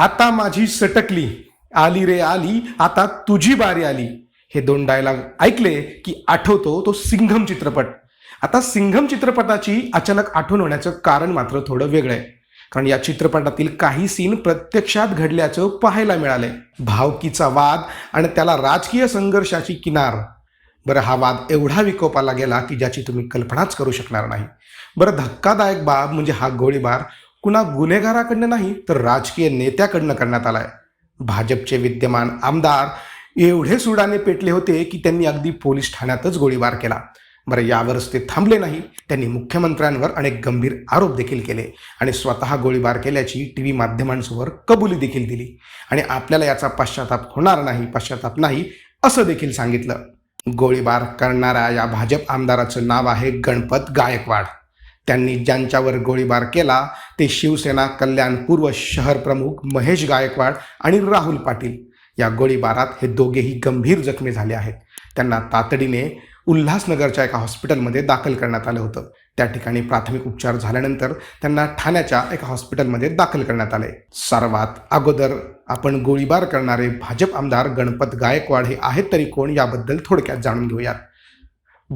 आता माझी सटकली. आली रे आली आता तुझी बारी आली. हे दोन डायलॉग ऐकले की आठवतो तो सिंघम चित्रपट. आता सिंघम चित्रपटाची अचानक आठवण होण्याचं कारण मात्र थोडं वेगळं आहे. कारण या चित्रपटातील काही सीन प्रत्यक्षात घडल्याचं पाहायला मिळालंय. भावकीचा वाद आणि त्याला राजकीय संघर्षाची किनार. बरं हा वाद एवढा विकोपाला गेला की ज्याची तुम्ही कल्पनाच करू शकणार नाही. बरं धक्कादायक बाब म्हणजे हा गोळीबार कुणा गुन्हेगाराकडनं नाही तर राजकीय नेत्याकडनं करण्यात आलाय. भाजपचे विद्यमान आमदार एवढे सुडाने पेटले होते की त्यांनी अगदी पोलीस ठाण्यातच गोळीबार केला. बरं यावरच ते थांबले नाही. त्यांनी मुख्यमंत्र्यांवर अनेक गंभीर आरोप देखील केले आणि स्वतः गोळीबार केल्याची टी व्ही माध्यमांसमोर कबुली देखील दिली. आणि आपल्याला याचा पश्चाताप होणार नाही पश्चाताप नाही असं देखील सांगितलं. गोळीबार करणाऱ्या या भाजप आमदाराचं नाव आहे गणपत गायकवाड. त्यांनी ज्यांच्यावर गोळीबार केला ते शिवसेना कल्याण पूर्व शहर प्रमुख महेश गायकवाड आणि राहुल पाटील. या गोळीबारात हे दोघेही गंभीर जखमी झाले आहेत. त्यांना तातडीने उल्हासनगरच्या एका हॉस्पिटलमध्ये दाखल करण्यात आलं होतं. त्या ठिकाणी प्राथमिक उपचार झाल्यानंतर त्यांना ठाण्याच्या एका हॉस्पिटलमध्ये दाखल करण्यात आले. सर्वात अगोदर आपण गोळीबार करणारे भाजप आमदार गणपत गायकवाड हे आहेत तरी कोण याबद्दल थोडक्यात जाणून घेऊयात.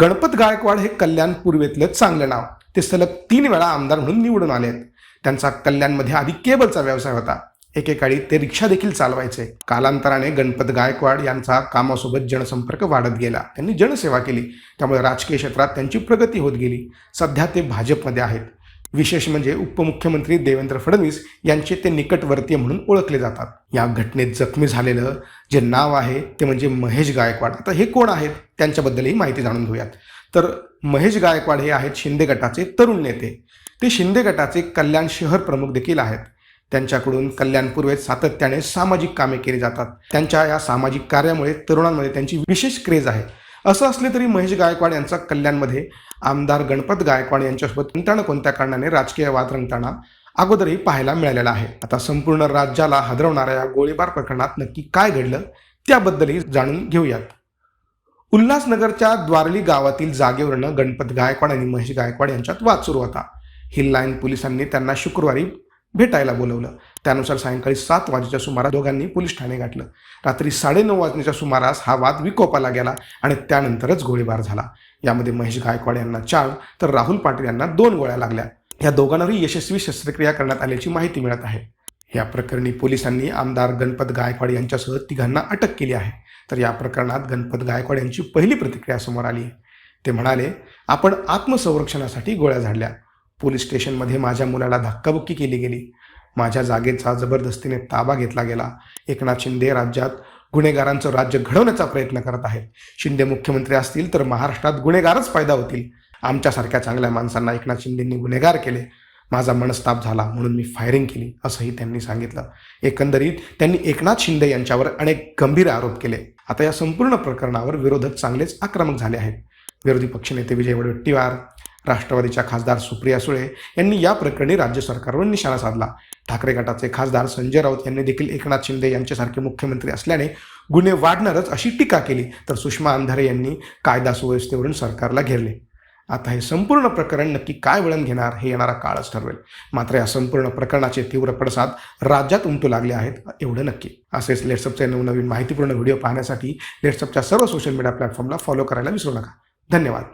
गणपत गायकवाड हे कल्याण पूर्वेतलं चांगलं नाव. ते सलग तीन वेळा आमदार म्हणून निवडून आले आहेत. त्यांचा कल्याणमध्ये आधी केबलचा व्यवसाय होता. एकेकाळी ते रिक्षा देखील चालवायचे. कालांतराने गणपत गायकवाड यांचा कामासोबत जनसंपर्क वाढत गेला. त्यांनी जनसेवा केली. त्यामुळे राजकीय क्षेत्रात त्यांची प्रगती होत गेली. सध्या ते भाजपमध्ये आहेत. विशेष म्हणजे उपमुख्यमंत्री देवेंद्र फडणवीस यांचे ते निकटवर्तीय म्हणून ओळखले जातात. या घटनेत जखमी झालेलं जे नाव आहे ते म्हणजे महेश गायकवाड. आता हे कोण आहेत? त्यांच्याबद्दलही माहिती जाणून घेऊयात. तर महेश गायकवाड हे आहेत शिंदे गटाचे तरुण नेते. ते शिंदे गटाचे कल्याण शहर प्रमुख देखील आहेत. त्यांच्याकडून कल्याण पूर्वेत सातत्याने सामाजिक कामे केली जातात. त्यांच्या या सामाजिक कार्यामुळे तरुणांमध्ये त्यांची विशेष क्रेज आहे. असं असले तरी महेश गायकवाड यांचा कल्याणमध्ये आमदार गणपत गायकवाड यांच्यासोबत कोणत्या ना कोणत्या कारणाने राजकीय वाद रंगताना अगोदरही पाहायला मिळालेला आहे. आता संपूर्ण राज्याला हादरवणाऱ्या या गोळीबार प्रकरणात नक्की काय घडलं त्याबद्दलही जाणून घेऊयात. उल्हासनगरच्या द्वारली गावातील जागेवरनं गणपत गायकवाड आणि महेश गायकवाड यांच्यात वाद सुरू होता. हिल लाईन पोलिसांनी त्यांना शुक्रवारी भेटायला बोलवलं. त्यानुसार सायंकाळी सात वाजेच्या सुमारास दोघांनी पोलीस ठाणे गाठलं. रात्री साडेनऊ वाजण्याच्या सुमारास हा वाद विकोपाला गेला आणि त्यानंतरच गोळीबार झाला. यामध्ये महेश गायकवाड यांना चार तर राहुल पाटील यांना दोन गोळ्या लागल्या. या दोघांनाही यशस्वी शस्त्रक्रिया करण्यात आल्याची माहिती मिळत आहे. या प्रकरणी पोलिसांनी आमदार गणपत गायकवाड यांच्यासह तिघांना अटक केली आहे. तर या प्रकरणात गणपत गायकवाड यांची पहिली प्रतिक्रिया समोर आली ते म्हणाले आपण आत्मसंरक्षणासाठी गोळ्या झाडल्या. पोलीस स्टेशनमध्ये माझ्या मुलाला धक्काबुक्की केली गेली. माझ्या जागेचा जबरदस्तीने ताबा घेतला गेला. एकनाथ शिंदे राज्यात गुन्हेगारांचं राज्य घडवण्याचा प्रयत्न करत आहेत. शिंदे मुख्यमंत्री असतील तर महाराष्ट्रात गुन्हेगारच फायदा होतील. आमच्यासारख्या चांगल्या माणसांना एकनाथ शिंदेंनी गुन्हेगार केले. माझा मनस्ताप झाला म्हणून मी फायरिंग केली असंही त्यांनी सांगितलं. एकंदरीत त्यांनी एकनाथ शिंदे यांच्यावर अनेक गंभीर आरोप केले. आता या संपूर्ण प्रकरणावर विरोधक चांगलेच आक्रमक झाले आहेत. विरोधी पक्षनेते विजय वडेट्टीवार राष्ट्रवादीच्या खासदार सुप्रिया सुळे यांनी या प्रकरणी राज्य सरकारवर निशाणा साधला. ठाकरे गटाचे खासदार संजय राऊत यांनी देखील एकनाथ शिंदे यांच्यासारखे मुख्यमंत्री असल्याने गुन्हे वाढणारच अशी टीका केली तर सुषमा अंधारे यांनी कायदा सुव्यवस्थेवरून सरकारला घेरले. आता हे संपूर्ण प्रकरण नक्की काय वळण घेणार हे येणारा काळच ठरवेल. मात्र या संपूर्ण प्रकरणाचे तीव्र पडसाद राज्यात उमटू लागले आहेत एवढं नक्की. असेच लेट्सअपचे नवनवीन माहितीपूर्ण व्हिडिओ पाहण्यासाठी लेट्सअपच्या सर्व सोशल मीडिया प्लॅटफॉर्मला फॉलो करायला विसरू नका. धन्यवाद.